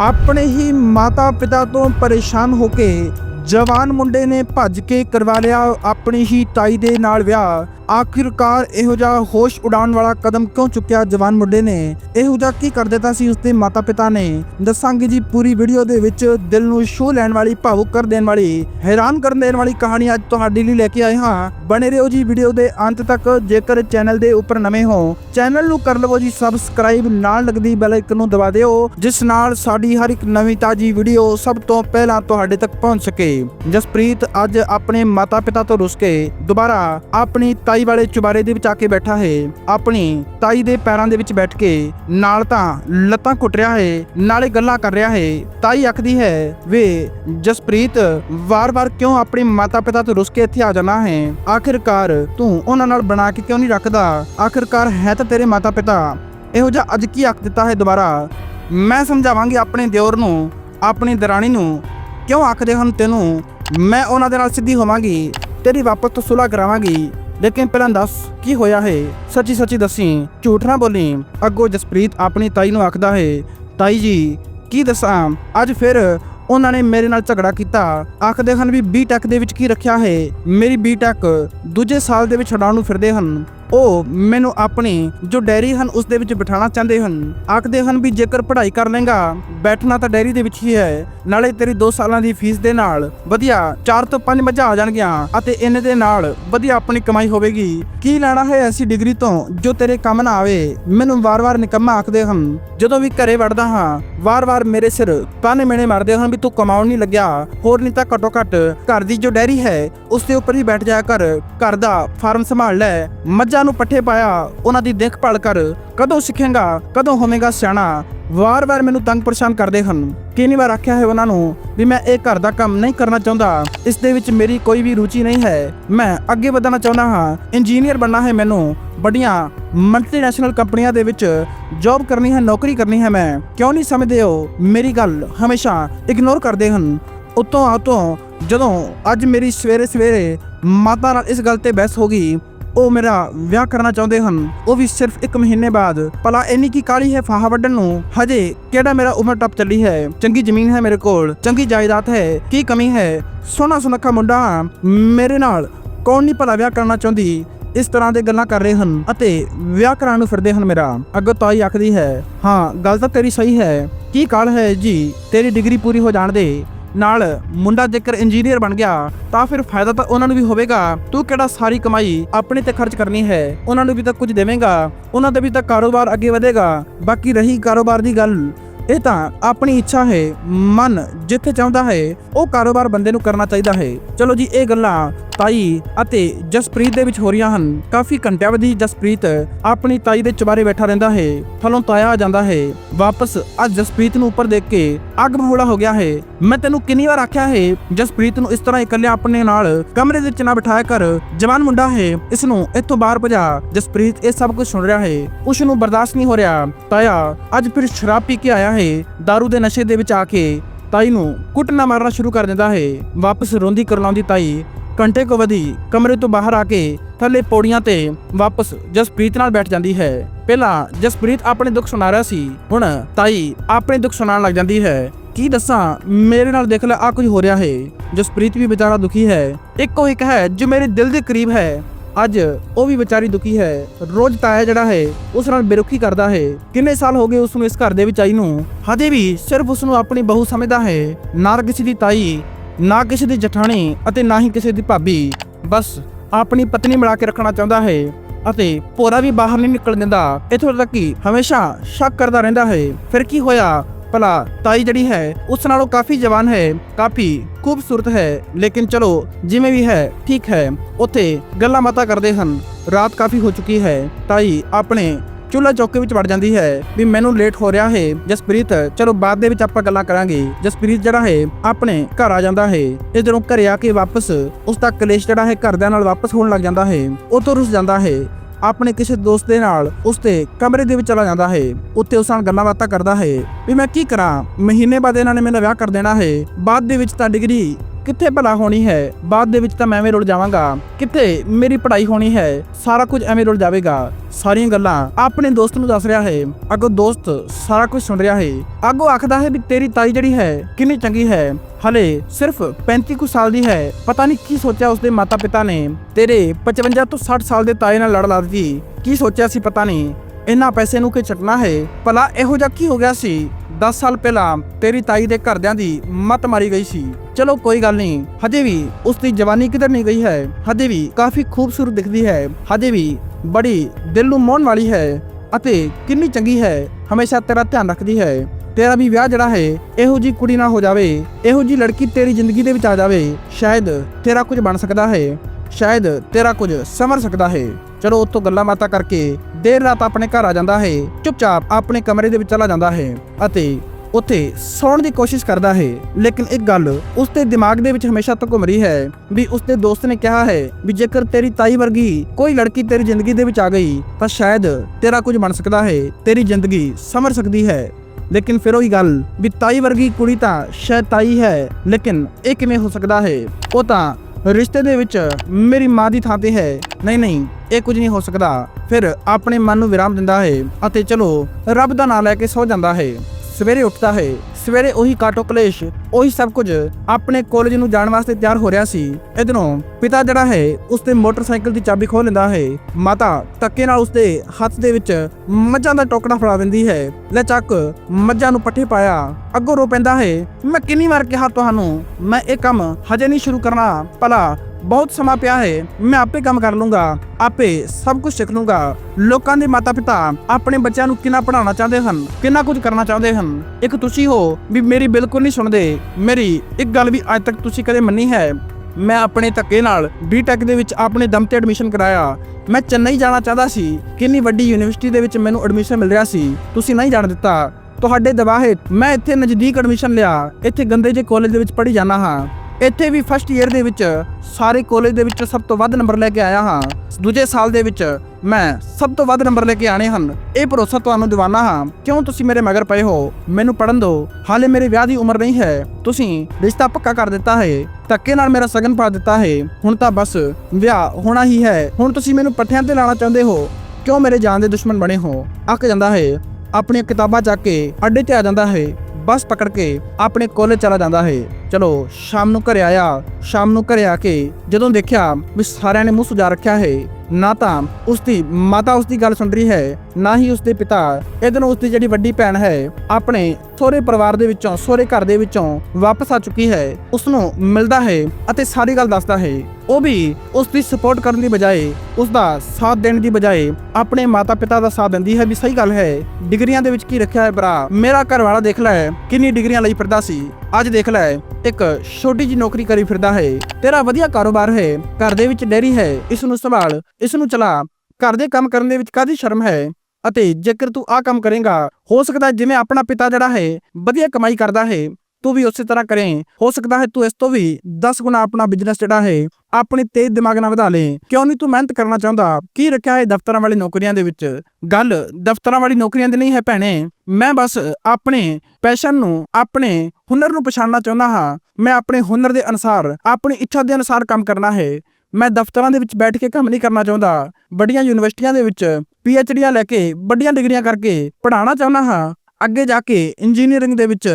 ਆਪਣੇ ਹੀ ਮਾਤਾ ਪਿਤਾ ਤੋਂ ਪਰੇਸ਼ਾਨ ਹੋ ਕੇ ਜਵਾਨ ਮੁੰਡੇ ਨੇ ਭੱਜ ਕੇ ਕਰਵਾ ਲਿਆ, ਆਪਣੀ ਹੀ ਤਾਈ ਦੇ ਨਾਲ ਵਿਆਹ। ਆਖਿਰਕਾਰ ਇਹੋ ਜਿਹਾ ਹੋਸ਼ ਉਡਾਉਣ ਵਾਲਾ ਕਦਮ ਕਿਉਂ ਚੁੱਕਿਆ? ਜਵਾਨ ਮੁੰਡੇ ਨੇ ਇਹੋ ਜਿਹਾ ਕੀ ਕਰ ਦਿੱਤਾ ਸੀ ਉਸਦੇ ਮਾਤਾ ਪਿਤਾ ਨੇ? ਦੱਸਾਂਗੇ ਜੀ ਪੂਰੀ ਵੀਡੀਓ ਦੇ ਵਿੱਚ ਦਿਲ ਨੂੰ ਛੂਹ ਲੈਣ ਵਾਲੀ, ਭਾਵੁਕ ਕਰ ਦੇਣ ਵਾਲੀ, ਹੈਰਾਨ ਕਰਨ ਦੇਣ ਵਾਲੀ ਕਹਾਣੀ ਅੱਜ ਤੁਹਾਡੇ ਲਈ ਲੈ ਕੇ ਆਏ ਹਾਂ। ਬਣੇ ਰਹੋ ਜੀ ਵੀਡੀਓ ਦੇ ਅੰਤ ਤੱਕ। ਜੇਕਰ ਚੈਨਲ ਦੇ ਉੱਪਰ ਨਵੇਂ ਹੋ, ਚੈਨਲ ਨੂੰ ਕਰ ਲਵੋ ਜੀ ਸਬਸਕ੍ਰਾਈਬ। ਨਾਲ ਲੱਗਦੀ ਬੈਲ ਆਈਕਨ ਨੂੰ ਦਬਾ ਦਿਓ, ਜਿਸ ਨਾਲ ਸਾਡੀ ਹਰ ਇੱਕ ਨਵੀਂ ਤਾਜੀ ਵੀਡੀਓ ਸਭ ਤੋਂ ਪਹਿਲਾਂ ਤੁਹਾਡੇ ਤੱਕ ਪਹੁੰਚ ਸਕੇ। ਜਸਪ੍ਰੀਤ ਅੱਜ ਆਪਣੇ ਮਾਤਾ ਪਿਤਾ ਤੋਂ ਰੁੱਸ ਕੇ ਦੁਬਾਰਾ ਆਪਣੀ ਤਾਈ ਵਾਲੇ ਚੁਬਾਰੇ ਦੇ ਵਿੱਚ ਆ ਕੇ ਬੈਠਾ ਹੈ। ਆਪਣੀ ਤਾਈ ਦੇ ਪੈਰਾਂ ਦੇ ਵਿੱਚ ਬੈਠ ਕੇ ਨਾਲ ਤਾਂ ਲੱਤਾਂ ਘੁੱਟ ਰਿਹਾ ਹੈ, ਨਾਲੇ ਗੱਲਾਂ ਕਰ ਰਿਹਾ ਹੈ। ਤਾਈ ਆਖਦੀ ਹੈ, ਵੇ, ਜਸਪ੍ਰੀਤ, ਵਾਰ-ਵਾਰ ਕਿਉਂ ਆਪਣੀ ਮਾਤਾ ਪਿਤਾ ਤੋਂ ਰੁੱਸ ਕੇ ਇੱਥੇ ਆ ਜਾਣਾ ਹੈ? ਆਖਿਰਕਾਰ ਤੂੰ ਉਹਨਾਂ ਨਾਲ ਬਣਾ ਕੇ ਕਿਉਂ ਨਹੀਂ ਰੱਖਦਾ? ਆਖਿਰਕਾਰ ਹੈ ਤਾਂ ਤੇਰੇ ਮਾਤਾ ਪਿਤਾ ਇਹੋ ਜਿਹਾ ਅੱਜ ਕੀ ਆਖ ਦਿੱਤਾ ਹੈ ਦੁਬਾਰਾ? ਮੈਂ ਸਮਝਾਵਾਂਗੀ ਆਪਣੇ ਦਿਓਰ ਨੂੰ, ਆਪਣੀ ਦਰਾਣੀ ਨੂੰ। ਕਿਉਂ ਆਖਦੇ ਹਨ ਤੈਨੂੰ? ਮੈਂ ਉਹਨਾਂ ਦੇ ਨਾਲ ਸਿੱਧੀ ਹੋਵਾਂਗੀ। ਤੇਰੀ ਵਾਪਸ ਤੋਂ ਸੁਲਾ ਕਰਾਵਾਂਗੀ। ਲੇਕਿਨ ਪਹਿਲਾਂ ਦੱਸ, ਕੀ ਹੋਇਆ ਹੈ? ਸੱਚੀ ਸੱਚੀ ਦੱਸੀ, ਝੂਠ ਨਾ ਬੋਲੀ। ਅੱਗੋਂ ਜਸਪ੍ਰੀਤ ਆਪਣੀ ਤਾਈ ਨੂੰ ਆਖਦਾ ਹੈ, ਤਾਈ ਜੀ, ਕੀ ਦੱਸਾਂ? ਅੱਜ ਫਿਰ ਉਹਨਾਂ ਨੇ ਮੇਰੇ ਨਾਲ ਝਗੜਾ ਕੀਤਾ। ਆਖਦੇ ਹਨ ਵੀ ਬੀਟੈਕ ਦੇ ਵਿੱਚ ਕੀ ਰੱਖਿਆ ਹੈ? ਮੇਰੀ ਬੀਟੈਕ ਦੂਜੇ ਸਾਲ ਦੇ ਵਿੱਚ ਛਡਾਉਣ ਨੂੰ ਫਿਰਦੇ ਹਨ। ਉਹ ਮੈਨੂੰ ਆਪਣੀ ਜੋ ਡੈਰੀ ਹਨ ਉਸ ਦੇ ਵਿੱਚ ਬਿਠਾਣਾ ਚਾਹੁੰਦੇ ਹਨ। ਆਖਦੇ ਹਨ ਵੀ ਜੇਕਰ ਪੜ੍ਹਾਈ ਕਰ ਲੇਗਾ ਬੈਠਣਾ ਤਾਂ ਡੈਰੀ ਦੇ ਵਿੱਚ ਹੀ ਹੈ। ਨਾਲੇ ਤੇਰੀ 2 ਸਾਲਾਂ ਦੀ ਫੀਸ ਦੇ ਨਾਲ ਵਧੀਆ 4 ਤੋਂ 5 ਮੱਝਾਂ ਆ ਜਾਣਗੀਆਂ ਅਤੇ ਇਹਨੇ ਦੇ ਨਾਲ ਵਧੀਆ ਆਪਣੀ ਕਮਾਈ ਹੋਵੇਗੀ। ਕੀ ਲੈਣਾ ਹੈ ਐਸੀ ਡਿਗਰੀ ਤੋਂ ਜੋ ਤੇਰੇ ਕੰਮ ਨਾ ਆਵੇ? ਮੈਨੂੰ ਵਾਰ-ਵਾਰ ਨਿਕੰਮਾ ਆਖਦੇ ਹਨ। ਜਦੋਂ ਵੀ ਘਰੇ ਵੜਦਾ ਹਾਂ, ਵਾਰ-ਵਾਰ ਮੇਰੇ ਸਿਰ ਤਾਨੇ ਮੇਣੇ ਮਾਰਦੇ ਹਨ ਵੀ ਤੂੰ ਕਮਾਉਣ ਨਹੀਂ ਲੱਗਿਆ, ਹੋਰ ਨਹੀਂ ਤਾਂ ਘੱਟੋ ਘੱਟ ਘਰ ਦੀ ਜੋ ਡੈਰੀ ਹੈ, ਉਸ ਦੇ ਉੱਪਰ ਹੀ ਬੈਠ ਜਾਇਆ ਕਰ। ਘਰ ਦਾ ਫਾਰਮ ਸੰਭਾਲ ਲੈ, ਮੱਝਾਂ ਨੂੰ ਪੱਠੇ ਪਾਇਆ, ਉਹਨਾਂ ਦੀ ਦੇਖਭਾਲ ਕਰ, ਕਦੋਂ ਸਿੱਖੇਗਾ, ਕਦੋਂ ਹੋਵੇਗਾ ਸਿਆਣਾ, ਵਾਰ-ਵਾਰ ਮੈਨੂੰ ਤੰਗ ਪਰੇਸ਼ਾਨ ਕਰਦੇ ਹਨ। ਕਿੰਨੀ ਵਾਰ ਆਖਿਆ ਹੈ ਉਹਨਾਂ ਨੂੰ ਵੀ ਮੈਂ ਇਹ ਘਰ ਦਾ ਕੰਮ ਨਹੀਂ ਕਰਨਾ ਚਾਹੁੰਦਾ, ਇਸ ਦੇ ਵਿੱਚ ਮੇਰੀ ਕੋਈ ਵੀ ਰੁਚੀ ਨਹੀਂ ਹੈ। ਮੈਂ ਅੱਗੇ ਵਧਣਾ ਚਾਹੁੰਦਾ ਹਾਂ। ਇੰਜੀਨੀਅਰ ਬਣਨਾ ਹੈ ਮੈਨੂੰ। ਵੱਡੀਆਂ ਮਲਟੀਨੈਸ਼ਨਲ ਕੰਪਨੀਆਂ ਦੇ ਵਿੱਚ ਜੌਬ ਕਰਨੀ ਹੈ, ਨੌਕਰੀ ਕਰਨੀ ਹੈ ਮੈਂ। ਕਿਉਂ ਨਹੀਂ ਸਮਝਦੇ ਹੋ? ਮੇਰੀ ਗੱਲ ਹਮੇਸ਼ਾ ਇਗਨੋਰ ਕਰਦੇ ਹਨ। ਉਤੋਂ ਆਤੋਂ ਜਦੋਂ ਅੱਜ ਮੇਰੀ ਸਵੇਰੇ ਸਵੇਰੇ ਮਾਤਾ ਨਾਲ ਇਸ ਗੱਲ ਤੇ ਬਹਿਸ ਹੋ ਗਈ ਉਹ ਮੇਰਾ ਵਿਆਹ ਕਰਨਾ ਚਾਹੁੰਦੇ ਹਨ। ਉਹ ਵੀ ਸਿਰਫ 1 ਮਹੀਨੇ ਬਾਅਦ। ਭਲਾ ਇੰਨੀ ਕੀ ਕਾਲੀ ਹੈ ਫਾਹਾ ਵੱਢਣ ਨੂੰ? ਹਜੇ ਕਿਹੜਾ ਮੇਰਾ ਉਮਰ ਟੱਪ ਚੱਲੀ ਹੈ? ਚੰਗੀ ਜ਼ਮੀਨ ਹੈ ਮੇਰੇ ਕੋਲ। ਚੰਗੀ ਜਾਇਦਾਦ ਹੈ। ਕੀ ਕਮੀ ਹੈ? ਸੋਹਣਾ ਸੁਨੱਖਾ ਮੁੰਡਾ ਹਾਂ। ਮੇਰੇ ਨਾਲ ਕੌਣ ਨਹੀਂ ਭਲਾ ਵਿਆਹ ਕਰਨਾ ਚਾਹੁੰਦੀ? ਇਸ ਤਰ੍ਹਾਂ ਦੇ ਗੱਲਾਂ ਕਰ ਰਹੇ ਹਨ ਅਤੇ ਵਿਆਹ ਕਰਾਉਣ ਨੂੰ ਫਿਰਦੇ ਹਨ ਮੇਰਾ। ਅੱਗੋਂ ਤਾਈ ਆਖਦੀ ਹੈ, ਹਾਂ, ਗੱਲ ਤਾਂ ਤੇਰੀ ਸਹੀ ਹੈ। ਕੀ ਕਾਲ ਹੈ ਜੀ? ਤੇਰੀ ਡਿਗਰੀ ਪੂਰੀ ਹੋ ਜਾਣ ਦੇ। ਨਾਲ ਮੁੰਡਾ ਜੇਕਰ ਇੰਜੀਨੀਅਰ ਬਣ ਗਿਆ, ਤਾਂ ਫਿਰ ਫਾਇਦਾ ਤਾਂ ਉਹਨਾਂ ਨੂੰ ਵੀ ਹੋਵੇਗਾ। ਤੂੰ ਕਿਹੜਾ ਸਾਰੀ ਕਮਾਈ ਆਪਣੇ ਤੇ ਖਰਚ ਕਰਨੀ ਹੈ? ਉਹਨਾਂ ਨੂੰ ਵੀ ਤਾਂ ਕੁਝ ਦੇਵੇਂਗਾ। ਉਹਨਾਂ ਦਾ ਵੀ ਤਾਂ ਕਾਰੋਬਾਰ ਅੱਗੇ ਵਧੇਗਾ। ਬਾਕੀ ਰਹੀ ਕਾਰੋਬਾਰ ਦੀ ਗੱਲ। ਇਹ ਤਾਂ ਆਪਣੀ ਇੱਛਾ ਹੈ, ਮਨ ਜਿੱਥੇ ਚਾਹੁੰਦਾ ਹੈ, ਉਹ ਕਾਰੋਬਾਰ ਬੰਦੇ ਨੂੰ ਕਰਨਾ ਚਾਹੀਦਾ ਹੈ। ਚਲੋ ਜੀ, ਇਹ ਗੱਲਾਂ ਤਾਈ ਅਤੇ ਜਸਪ੍ਰੀਤ ਦੇ ਵਿੱਚ ਹੋ ਰਹੀਆਂ ਹਨ। ਕਾਫੀ ਘੰਟਿਆਂ ਵਧੀ ਜਸਪ੍ਰੀਤ ਆਪਣੀ ਤਾਈ ਦੇ ਚੁਬਾਰੇ ਬੈਠਾ ਰਹਿੰਦਾ ਹੈ। ਥਲੋਂ ਤਾਇਆ ਆ ਜਾਂਦਾ ਹੈ। ਵਾਪਸ ਅੱਜ ਜਸਪ੍ਰੀਤ ਨੂੰ ਉੱਪਰ ਦੇਖ ਕੇ ਅੱਗ ਬਬੂਲਾ ਹੋ ਗਿਆ ਹੈ। ਮੈਂ ਤੈਨੂੰ ਕਿੰਨੀ ਵਾਰ ਆਖਿਆ ਹੈ, ਜਸਪ੍ਰੀਤ ਨੂੰ ਇਸ ਤਰ੍ਹਾਂ ਇਕੱਲੇ ਆਪਣੇ ਨਾਲ ਕਮਰੇ ਦੇ ਵਿੱਚ ਨਾ ਬਿਠਾਇਆ ਕਰ। ਜਵਾਨ ਮੁੰਡਾ ਹੈ, ਇਸ ਨੂੰ ਇੱਥੋਂ ਬਾਹਰ ਭਜਾ। ਜਸਪ੍ਰੀਤ ਇਹ ਸਭ ਕੁਝ ਸੁਣ ਰਿਹਾ ਹੈ। ਉਸ ਨੂੰ ਬਰਦਾਸ਼ਤ ਨਹੀਂ ਹੋ ਰਿਹਾ। ਤਾਇਆ, ਅੱਜ ਫਿਰ ਸ਼ਰਾਬ ਪੀ ਕੇ ਆਇਆ ਹੈ, दारू ਦੇ ਨਸ਼ੇ ਦੇ ਵਿੱਚ ਆ ਕੇ ਤਾਈ ਨੂੰ ਕੁੱਟਣਾ ਮਾਰਨਾ ਸ਼ੁਰੂ ਕਰ ਦਿੰਦਾ ਹੈ। ਵਾਪਸ ਰੋਂਦੀ ਕਰਲਾਉਂਦੀ ਤਾਈ ਘੰਟੇ ਕੋ ਵਧੀ ਕਮਰੇ ਤੋਂ ਬਾਹਰ ਆ ਕੇ ਥੱਲੇ ਪੌੜੀਆਂ ਤੇ ਵਾਪਸ ਜਸਪ੍ਰੀਤ ਨਾਲ ਬੈਠ ਜਾਂਦੀ ਹੈ। ਪਹਿਲਾਂ ਜਸਪ੍ਰੀਤ ਆਪਣੇ ਦੁੱਖ ਸੁਣਾ ਰਿਹਾ ਸੀ, ਹੁਣ ਤਾਈ ਆਪਣੇ ਦੁੱਖ ਸੁਣਾਉਣ ਲੱਗ ਜਾਂਦੀ ਹੈ। ਕੀ ਦੱਸਾਂ, ਮੇਰੇ ਨਾਲ ਦੇਖ ਲੈ ਆ ਕੁਝ ਹੋ ਰਿਹਾ ਹੈ। ਜਸਪ੍ਰੀਤ ਵੀ ਵਿਚਾਰਾ ਦੁਖੀ ਹੈ। ਇੱਕੋ ਇੱਕ ਹੈ ਜੋ ਮੇਰੇ ਦਿਲ ਦੇ ਕਰੀਬ ਹੈ। ਅੱਜ ਉਹ ਵੀ ਵਿਚਾਰੀ ਦੁਖੀ ਹੈ। ਰੋਜ਼ ਤਾਇਆ ਜਿਹੜਾ ਹੈ, ਉਸ ਨਾਲ ਬੇਰੁਖੀ ਕਰਦਾ ਹੈ। ਕਿੰਨੇ ਸਾਲ ਹੋ ਗਏ ਉਸ ਨੂੰ ਇਸ ਘਰ ਦੇ ਵਿੱਚ ਆਈ ਨੂੰ। ਹਜੇ ਵੀ ਸਿਰਫ ਉਸ ਨੂੰ ਆਪਣੀ ਬਹੂ ਸਮਝਦਾ ਹੈ, ਨਾ ਕਿਸੇ ਦੀ ਤਾਈ, ਨਾ ਕਿਸੇ ਦੀ ਜਠਾਣੀ ਅਤੇ ਨਾ ਹੀ ਕਿਸੇ ਦੀ ਭਾਬੀ। ਬਸ ਆਪਣੀ ਪਤਨੀ ਮਿਲਾ ਕੇ ਰੱਖਣਾ ਚਾਹੁੰਦਾ ਹੈ ਅਤੇ ਪੋਰਾ ਵੀ ਬਾਹਰ ਨਹੀਂ ਨਿਕਲ ਦਿੰਦਾ। ਇਥੋਂ ਤੱਕ ਕਿ ਹਮੇਸ਼ਾ ਸ਼ੱਕ ਕਰਦਾ ਰਹਿੰਦਾ ਹੈ। ਫਿਰ ਕੀ ਹੋਇਆ? ਭਲਾ ਤਾਈ ਜਿਹੜੀ ਹੈ, ਉਸ ਨਾਲੋਂ ਕਾਫੀ ਜਵਾਨ ਹੈ, ਕਾਫੀ ਖੂਬਸੂਰਤ ਹੈ, ਲੇਕਿਨ ਚਲੋ ਜਿਵੇਂ ਵੀ ਹੈ, ਠੀਕ ਹੈ, ਉੱਥੇ ਗੱਲਾਂ ਬਾਤਾਂ ਕਰਦੇ ਹਨ, ਰਾਤ ਕਾਫੀ ਹੋ ਚੁੱਕੀ ਹੈ, ਤਾਈ ਆਪਣੇ ਚੁੱਲ੍ਹਾ ਚੌਕੇ ਵਿੱਚ ਵੜ ਜਾਂਦੀ ਹੈ, ਵੀ ਮੈਨੂੰ ਲੇਟ ਹੋ ਰਿਹਾ ਹੈ, ਜਸਪ੍ਰੀਤ, ਚਲੋ ਬਾਅਦ ਦੇ ਵਿੱਚ ਆਪਾਂ ਗੱਲਾਂ ਕਰਾਂਗੇ, ਜਸਪ੍ਰੀਤ ਜਿਹੜਾ ਹੈ, ਆਪਣੇ ਘਰ ਆ ਜਾਂਦਾ ਹੈ ਇਧਰੋਂ ਘਰੇ ਆ ਕੇ ਵਾਪਸ ਉਸ ਦਾ ਕਲੇਸ਼ ਜਿਹੜਾ ਹੈ ਘਰਦਿਆਂ ਨਾਲ ਵਾਪਸ ਹੋਣ ਲੱਗ ਜਾਂਦਾ ਹੈ, ਉਹ ਤੋਂ ਰੁੱਸ ਜਾਂਦਾ ਹੈ ਆਪਣੇ ਕਿਸੇ ਦੋਸਤ ਦੇ ਨਾਲ ਉਸਤੇ ਕਮਰੇ ਦੇ ਵਿੱਚ ਚਲਾ ਜਾਂਦਾ ਹੈ। ਉੱਥੇ ਉਸ ਨਾਲ ਗੱਲਾਂ ਬਾਤਾਂ ਕਰਦਾ ਹੈ ਵੀ ਮੈਂ ਕੀ ਕਰਾਂ? ਮਹੀਨੇ ਬਾਅਦ ਇਹਨਾਂ ਨੇ ਮੇਰਾ ਵਿਆਹ ਕਰ ਦੇਣਾ ਹੈ। ਬਾਅਦ ਦੇ ਵਿੱਚ ਤਾਂ ਡਿਗਰੀ ਕਿੱਥੇ ਭਲਾ ਹੋਣੀ ਹੈ? ਬਾਅਦ ਦੇ ਵਿੱਚ ਤਾਂ ਮੈਂ ਐਵੇਂ ਰੁਲ ਜਾਵਾਂਗਾ। ਕਿੱਥੇ? ਮੇਰੀ ਪੜ੍ਹਾਈ ਹੋਣੀ ਹੈ। ਸਾਰਾ ਕੁਝ ਐਵੇਂ ਰੁਲ ਜਾਵੇਗਾ। ਸਾਰੀਆਂ ਗੱਲਾਂ ਆਪਣੇ ਦੋਸਤ ਨੂੰ ਦੱਸ ਰਿਹਾ ਹੈ। ਅੱਗੋਂ ਦੋਸਤ ਸਾਰਾ ਕੁਝ ਸੁਣ ਰਿਹਾ ਹੈ। ਅੱਗੋਂ ਆਖਦਾ ਹੈ ਵੀ ਤੇਰੀ ਤਾਈ ਜਿਹੜੀ ਹੈ, ਕਿੰਨੀ ਚੰਗੀ ਹੈ। ਹਲੇ ਸਿਰਫ 35 ਕੁ ਸਾਲ ਦੀ ਹੈ। ਪਤਾ ਨਹੀਂ ਕੀ ਸੋਚਿਆ ਉਸਦੇ ਮਾਤਾ ਪਿਤਾ ਨੇ। ਤੇਰੇ 55 ਤੋਂ 60 ਸਾਲ ਦੇ ਤਾਏ ਨਾਲ ਲੜ ਲਾ ਦਿੱਤੀ। ਕੀ ਸੋਚਿਆ ਸੀ ਪਤਾ ਨਹੀਂ। ਇੰਨਾ ਪੈਸੇ ਨੂੰ ਕਿ ਚਟਣਾ ਹੈ? ਭਲਾ ਇਹੋ ਜਿਹਾ ਕੀ ਹੋ ਗਿਆ ਸੀ? 10 ਸਾਲ ਪਹਿਲਾਂ ਤੇਰੀ ਤਾਈ ਦੇ ਘਰਦਿਆਂ ਦੀ ਮਤ ਮਾਰੀ ਗਈ ਸੀ। ਚਲੋ ਕੋਈ ਗੱਲ ਨਹੀਂ, ਹਜੇ ਵੀ ਉਸ ਦੀ ਜਵਾਨੀ ਕਿਧਰ ਨਹੀਂ ਗਈ ਹੈ। ਹਜੇ ਵੀ ਕਾਫੀ ਖੂਬਸੂਰਤ ਦਿਖਦੀ ਹੈ। ਹਜੇ ਵੀ ਬੜੀ ਦਿਲ ਨੂੰ ਮੋਹਣ ਵਾਲੀ ਹੈ ਅਤੇ ਕਿੰਨੀ ਚੰਗੀ ਹੈ। ਹਮੇਸ਼ਾ ਤੇਰਾ ਧਿਆਨ ਰੱਖਦੀ ਹੈ। ਤੇਰਾ ਵੀ ਵਿਆਹ ਜਿਹੜਾ ਹੈ, ਇਹੋ ਜੀ ਕੁੜੀ ਨਾ ਹੋ ਜਾਵੇ। ਇਹੋ ਜੀ ਲੜਕੀ ਤੇਰੀ ਜ਼ਿੰਦਗੀ ਦੇ ਵਿੱਚ ਆ ਜਾਵੇ। ਸ਼ਾਇਦ ਤੇਰਾ ਕੁਝ ਬਣ ਸਕਦਾ ਹੈ। ਸ਼ਾਇਦ ਤੇਰਾ ਕੁਝ ਸਮਰ ਸਕਦਾ ਹੈ। ਚਲੋ ਉੱਥੋਂ ਗੱਲਾਂ ਬਾਤਾਂ ਕਰਕੇ ਦੇਰ ਰਾਤ ਆਪਣੇ ਘਰ ਆ ਜਾਂਦਾ ਹੈ, ਚੁੱਪਚਾਪ ਆਪਣੇ ਕਮਰੇ ਦੇ ਵਿੱਚ ਚਲਾ ਜਾਂਦਾ ਹੈ ਅਤੇ ਉੱਥੇ ਸੌਣ ਦੀ ਕੋਸ਼ਿਸ਼ ਕਰਦਾ ਹੈ। ਲੇਕਿਨ ਇੱਕ ਗੱਲ ਉਸਦੇ ਦਿਮਾਗ ਦੇ ਵਿੱਚ ਹਮੇਸ਼ਾ ਤੋਂ ਘੁੰਮ ਰਹੀ ਹੈ ਵੀ ਉਸਦੇ ਦੋਸਤ ਨੇ ਕਿਹਾ ਹੈ ਵੀ ਜੇਕਰ ਤੇਰੀ ਤਾਈ ਵਰਗੀ ਕੋਈ ਲੜਕੀ ਤੇਰੀ ਜ਼ਿੰਦਗੀ ਦੇ ਵਿੱਚ ਆ ਗਈ, ਤਾਂ ਸ਼ਾਇਦ ਤੇਰਾ ਕੁਝ ਬਣ ਸਕਦਾ ਹੈ, ਤੇਰੀ ਜ਼ਿੰਦਗੀ ਸਮਰ ਸਕਦੀ ਹੈ। ਲੇਕਿਨ ਫਿਰ ਉਹੀ ਗੱਲ ਵੀ ਤਾਈ ਵਰਗੀ ਕੁੜੀ ਤਾਂ ਸ਼ਾਇਦ ਤਾਈ ਹੈ, ਲੇਕਿਨ ਇਹ ਕਿਵੇਂ ਹੋ ਸਕਦਾ ਹੈ? ਉਹ ਤਾਂ ਰਿਸ਼ਤੇ ਦੇ ਵਿੱਚ ਮੇਰੀ ਮਾਂ ਦੀ ਥਾਂ ਤੇ ਹੈ। ਨਹੀਂ ਨਹੀਂ, ਇਹ ਕੁਝ ਨਹੀਂ ਹੋ ਸਕਦਾ। ਫਿਰ ਆਪਣੇ ਮਨ ਨੂੰ ਵਿਰਾਮ ਦਿੰਦਾ ਹੈ ਅਤੇ ਚਲੋ, ਰੱਬ ਦਾ ਨਾਮ ਲੈ ਕੇ ਸੌ ਜਾਂਦਾ ਹੈ। ਸਵੇਰੇ ਉੱਠਦਾ ਹੈ। ਸਵੇਰੇ ਉਹੀ ਕਾਟੋ ਕਲੇਸ਼, ਉਹੀ ਸਭ ਕੁਝ ਆਪਣੇ ਕਾਲਜ ਨੂੰ ਜਾਣ ਵਾਸਤੇ ਤਿਆਰ ਹੋ ਰਿਹਾ ਸੀ। ਇਧਰੋਂ ਪਿਤਾ ਜਿਹੜਾ ਹੈ, ਉਸਦੇ ਮੋਟਰਸਾਈਕਲ ਦੀ ਚਾਬੀ ਖੋਹ ਲੈਂਦਾ ਹੈ। ਮਾਤਾ ਧੱਕੇ ਨਾਲ ਉਸਦੇ ਹੱਥ ਦੇ ਵਿੱਚ ਮੱਝਾਂ ਦਾ ਟੋਕਰਾ ਫੜਾ ਦਿੰਦੀ ਹੈ। ਲੈ ਚੱਕ, ਮੱਝਾਂ ਨੂੰ ਪੱਠੇ ਪਾਇਆ। ਅੱਗੋਂ ਰੋ ਪੈਂਦਾ ਹੈ, ਮੈਂ ਕਿੰਨੀ ਵਾਰ ਕਿਹਾ ਤੁਹਾਨੂੰ? ਮੈਂ ਇਹ ਕੰਮ ਹਜੇ ਨਹੀਂ ਸ਼ੁਰੂ ਕਰਨਾ। ਭਲਾ ਬਹੁਤ ਸਮਾਂ ਪਿਆ ਹੈ, ਮੈਂ ਆਪੇ ਕੰਮ ਕਰ ਲੂੰਗਾ, ਆਪੇ ਸਭ ਕੁਝ ਸਿੱਖ ਲੂੰਗਾ। ਲੋਕਾਂ ਦੇ ਮਾਤਾ ਪਿਤਾ ਆਪਣੇ ਬੱਚਿਆਂ ਨੂੰ ਕਿੰਨਾ ਪੜਾਉਣਾ ਚਾਹੁੰਦੇ ਹਨ, ਕਿੰਨਾ ਕੁਝ ਕਰਨਾ ਚਾਹੁੰਦੇ ਹਨ। ਇੱਕ ਤੁਸੀਂ ਹੋ ਵੀ ਮੇਰੀ ਬਿਲਕੁਲ ਨਹੀਂ ਸੁਣਦੇ। ਮੇਰੀ ਇੱਕ ਗੱਲ ਵੀ ਅੱਜ ਤੱਕ ਤੁਸੀਂ ਕਦੇ ਮੰਨੀ ਹੈ। ਮੈਂ ਆਪਣੇ ਧੱਕੇ ਨਾਲ ਬੀਟੈਕ ਦੇ ਵਿੱਚ ਆਪਣੇ ਦਮ ਤੇ ਐਡਮਿਸ਼ਨ ਕਰਾਇਆ। ਮੈਂ ਚੇਨਈ ਜਾਣਾ ਚਾਹਦਾ ਸੀ। ਕਿੰਨੀ ਵੱਡੀ ਯੂਨੀਵਰਸਿਟੀ ਦੇ ਵਿੱਚ ਮੈਨੂੰ ਐਡਮਿਸ਼ਨ ਮਿਲ ਰਿਹਾ ਸੀ। ਤੁਸੀਂ ਨਹੀਂ ਜਾਣ ਦਿੱਤਾ। ਤੁਹਾਡੇ ਦਬਾਅ ਹੇਠ ਮੈਂ ਇੱਥੇ ਨਜ਼ਦੀਕ ਐਡਮਿਸ਼ਨ ਲਿਆ। ਇੱਥੇ ਗੰਦੇ ਜਿਹੇ ਕਾਲਜ ਦੇ ਵਿੱਚ ਪੜ੍ਹੀ ਜਾਣਾ ਹਾਂ। ਇੱਥੇ ਵੀ ਫਸਟ ਈਅਰ ਦੇ ਵਿੱਚ ਸਾਰੇ ਕਾਲਜ ਦੇ ਵਿੱਚ ਸਭ ਤੋਂ ਵੱਧ ਨੰਬਰ ਲੈ ਕੇ ਆਇਆ ਹਾਂ। ਦੂਜੇ ਸਾਲ ਦੇ ਵਿੱਚ ਮੈਂ ਸਭ ਤੋਂ ਵੱਧ ਨੰਬਰ ਲੈ ਕੇ ਆਣੇ ਹਨ। ਇਹ ਭਰੋਸਾ ਤੁਹਾਨੂੰ ਦਿਵਾਨਾ ਹਾਂ। ਕਿਉਂ ਤੁਸੀਂ ਮੇਰੇ ਮਗਰ ਪਏ ਹੋ? ਮੈਨੂੰ ਪੜਨ ਦਿਓ। ਹਾਲੇ ਮੇਰੇ ਵਿਆਹ ਦੀ ਉਮਰ ਨਹੀਂ ਹੈ। ਤੁਸੀਂ ਰਿਸ਼ਤਾ ਪੱਕਾ ਕਰ ਦਿੱਤਾ ਹੈ। ਧੱਕੇ ਨਾਲ ਮੇਰਾ ਸਗਨ ਪਾ ਦਿੱਤਾ ਹੈ। ਹੁਣ ਤਾਂ ਬਸ ਵਿਆਹ ਹੋਣਾ ਹੀ ਹੈ। ਹੁਣ ਤੁਸੀਂ ਮੈਨੂੰ ਪੱਠਿਆਂ ਤੇ ਲਾਣਾ ਚਾਹੁੰਦੇ ਹੋ। ਕਿਉਂ ਮੇਰੇ ਜਾਨ ਦੇ ਦੁਸ਼ਮਣ ਬਣੇ ਹੋ? ਅੱਕ ਜਾਂਦਾ ਹੈ। ਆਪਣੀਆਂ ਕਿਤਾਬਾਂ ਚੱਕ ਕੇ ਅੱਡੇ ਤੇ ਆ ਜਾਂਦਾ ਹੈ। ਬੱਸ ਪਕੜ ਕੇ ਆਪਣੇ ਕਾਲਜ ਚਲਾ ਜਾਂਦਾ ਹੈ। ਚਲੋ, ਸ਼ਾਮ ਨੂੰ ਘਰੇ ਆਇਆ। ਸ਼ਾਮ ਨੂੰ ਘਰੇ ਆ ਕੇ ਜਦੋਂ ਦੇਖਿਆ ਵੀ ਸਾਰਿਆਂ ਨੇ ਮੂੰਹ ਸੁਜਾ ਰੱਖਿਆ ਹੈ, ਨਾ ਤਾਂ ਉਸਦੀ ਮਾਤਾ ਉਸਦੀ ਗੱਲ ਸੁਣ ਰਹੀ ਹੈ। ਨਾ ਹੀ ਉਸਦੇ ਪਿਤਾ। ਇਧਰ ਉਸਦੀ ਜਿਹੜੀ ਵੱਡੀ ਭੈਣ ਹੈ, ਆਪਣੇ ਸਹੁਰੇ ਪਰਿਵਾਰ ਦੇ ਵਿੱਚੋਂ, ਸਹੁਰੇ ਘਰ ਦੇ ਵਿੱਚੋਂ ਵਾਪਸ ਆ ਚੁੱਕੀ ਹੈ। ਉਸ ਨੂੰ ਮਿਲਦਾ ਹੈ ਅਤੇ ਸਾਰੀ ਗੱਲ ਦੱਸਦਾ ਹੈ। ਉਹ ਵੀ ਉਸ ਦੀ ਸਪੋਰਟ ਕਰਨ ਦੀ ਬਜਾਏ ਉਸ ਦਾ ਸਾਥ ਦੇਣ ਦੀ ਬਜਾਏ ਆਪਣੇ ਮਾਤਾ-ਪਿਤਾ ਦਾ ਸਾਥ ਦਿੰਦੀ ਹੈ ਵੀ ਸਹੀ ਗੱਲ ਹੈ, ਡਿਗਰੀਆਂ ਦੇ ਵਿੱਚ ਕੀ ਰੱਖਿਆ ਹੈ ਭਰਾ? ਮੇਰਾ ਘਰ ਵਾਲਾ ਦੇਖ ਲੈ, ਕਿੰਨੀ ਡਿਗਰੀਆਂ ਲਈ ਫਿਰਦਾ ਸੀ। ਅੱਜ ਦੇਖ ਲੈ, ਇੱਕ ਛੋਟੀ ਜੀ ਨੌਕਰੀ ਕਰੀ ਫਿਰਦਾ ਹੈ। ਤੇਰਾ ਵਧੀਆ ਕਾਰੋਬਾਰ ਹੈ, ਘਰ ਦੇ ਵਿੱਚ ਡੈਰੀ ਹੈ, ਇਸ ਨੂੰ ਸੰਭਾਲ, ਇਸ ਨੂੰ ਚਲਾ। ਘਰ ਦੇ ਕੰਮ ਕਰਨ ਦੇ ਵਿੱਚ ਕਾਦੀ ਸ਼ਰਮ ਹੈ? ਅਤੇ ਜੇਕਰ ਤੂੰ ਆਹ ਕੰਮ ਕਰੇਗਾ, ਹੋ ਸਕਦਾ ਜਿਵੇਂ ਆਪਣਾ ਪਿਤਾ ਜਿਹੜਾ ਹੈ, ਵਧੀਆ ਕਮਾਈ ਕਰਦਾ ਹੈ, ਤੂੰ ਵੀ ਉਸੇ ਤਰ੍ਹਾਂ ਕਰੇ। ਹੋ ਸਕਦਾ ਹੈ ਤੂੰ ਇਸ ਤੋਂ ਵੀ 10 ਗੁਣਾ ਆਪਣਾ ਬਿਜ਼ਨਸ ਜਿਹੜਾ ਹੈ, ਆਪਣੇ ਤੇਜ਼ ਦਿਮਾਗ ਨਾਲ ਵਧਾ ਲੇ। ਕਿਉਂ ਨਹੀਂ ਤੂੰ ਮਿਹਨਤ ਕਰਨਾ ਚਾਹੁੰਦਾ? ਕੀ ਰੱਖਿਆ ਹੈ ਦਫ਼ਤਰਾਂ ਵਾਲੀ ਨੌਕਰੀਆਂ ਦੇ ਵਿੱਚ? ਗੱਲ, ਦਫ਼ਤਰਾਂ ਵਾਲੀ ਨੌਕਰੀਆਂ ਦੀ ਨਹੀਂ ਹੈ ਭੈਣੇ। ਮੈਂ ਬਸ ਆਪਣੇ ਪੈਸ਼ਨ ਨੂੰ, ਆਪਣੇ ਹੁਨਰ ਨੂੰ ਪਛਾਣਨਾ ਚਾਹੁੰਦਾ ਹਾਂ। ਮੈਂ ਆਪਣੇ ਹੁਨਰ ਦੇ ਅਨੁਸਾਰ, ਆਪਣੀ ਇੱਛਾ ਦੇ ਅਨੁਸਾਰ ਕੰਮ ਕਰਨਾ ਹੈ। ਮੈਂ ਦਫ਼ਤਰਾਂ ਦੇ ਵਿੱਚ ਬੈਠ ਕੇ ਕੰਮ ਨਹੀਂ ਕਰਨਾ ਚਾਹੁੰਦਾ। ਵੱਡੀਆਂ ਯੂਨੀਵਰਸਿਟੀਆਂ ਦੇ ਵਿੱਚ ਪੀ ਐੱਚ ਡੀਆਂ ਲੈ ਕੇ ਵੱਡੀਆਂ ਡਿਗਰੀਆਂ ਕਰਕੇ ਪੜ੍ਹਾਉਣਾ ਚਾਹੁੰਦਾ ਹਾਂ। ਅੱਗੇ ਜਾ ਕੇ ਇੰਜੀਨੀਅਰਿੰਗ ਦੇ ਵਿੱਚ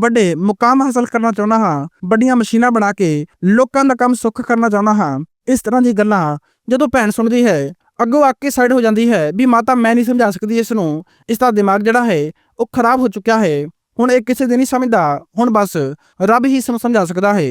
ਵੱਡੇ ਮੁਕਾਮ ਹਾਸਲ ਕਰਨਾ ਚਾਹੁੰਦਾ ਹਾਂ। ਵੱਡੀਆਂ ਮਸ਼ੀਨਾਂ ਬਣਾ ਕੇ ਲੋਕਾਂ ਦਾ ਕੰਮ ਸੁੱਖ ਕਰਨਾ ਚਾਹੁੰਦਾ ਹਾਂ। ਇਸ ਤਰ੍ਹਾਂ ਦੀ ਗੱਲਾਂ ਜਦੋਂ ਭੈਣ ਸੁਣਦੀ ਹੈ, ਅੱਗੋਂ ਆ ਕੇ ਸਾਈਡ ਹੋ ਜਾਂਦੀ ਹੈ ਵੀ ਮਾਤਾ ਮੈਂ ਨਹੀਂ ਸਮਝਾ ਸਕਦੀ ਇਸ ਨੂੰ। ਇਸ ਦਾ ਦਿਮਾਗ ਜਿਹੜਾ ਹੈ, ਉਹ ਖਰਾਬ ਹੋ ਚੁੱਕਿਆ ਹੈ। ਹੁਣ ਇਹ ਕਿਸੇ ਦੇ ਨਹੀਂ ਸਮਝਦਾ। ਹੁਣ ਬਸ ਰੱਬ ਹੀ ਇਸ ਨੂੰ ਸਮਝਾ ਸਕਦਾ ਹੈ।